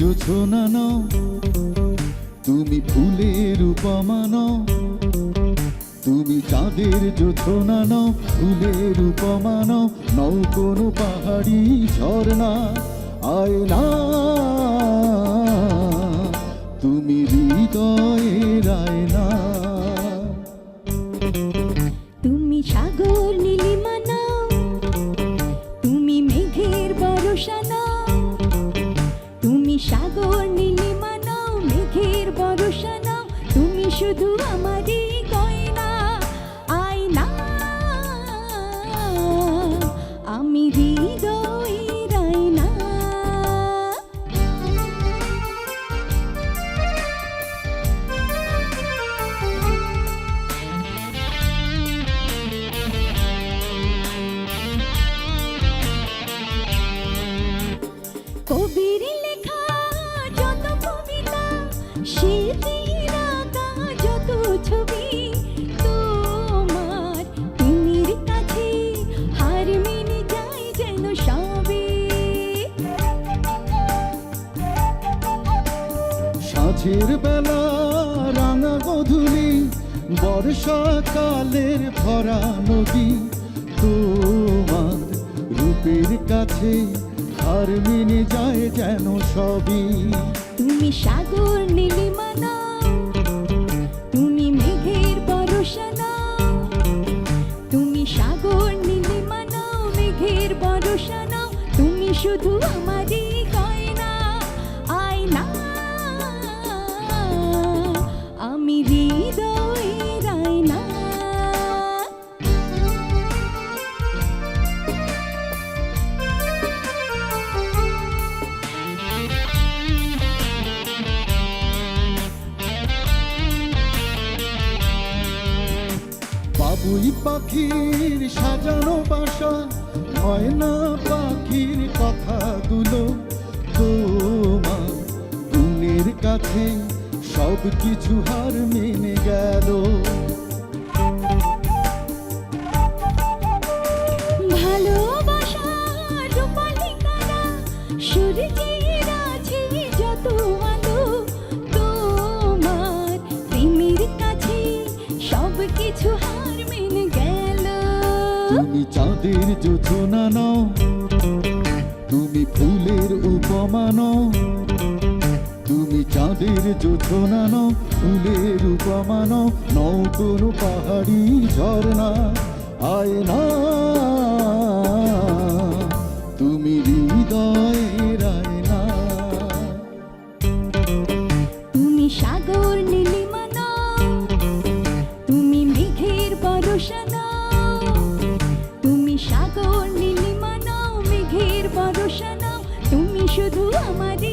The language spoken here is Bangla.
জোছনা নাও, তুমি ফুলের উপমা নাও, তুমি চাঁদের জোছনা নাও, ফুলের উপমা নাও কোনো পাহাড়ি ঝর্ণা আয় সাগর নীলিমা নাও মেঘের বরষা নাও তুমি শুধু আমারই গয়না, আয়না। আমি হৃদয়ের আয়না কবির সাঁঝের বেলা রাঙা গধূলি বর্ষাকালের ভরা নদী তোমার রূপের কাছে মেনে যায় যেন সবই তুমি সাগর নীলিমানা তুমি মেঘের নাও তুমি সাগর নীলিমানা মেঘের নাও তুমি শুধু আমারই বাবুই পাখির সাজানো বাসা হয় না পাখির কথাগুলো তোমার গুণের কাছে সব কিছু হার মেনে গেল। তুমি চাঁদের জোছনা নাও, তুমি ফুলের উপমা নাও, তুমি চাঁদের জোছনা নাও, ফুলের উপমা নাও, নও কোনো পাহাড়ি ঝর্ণা আয় না শুধু আমারই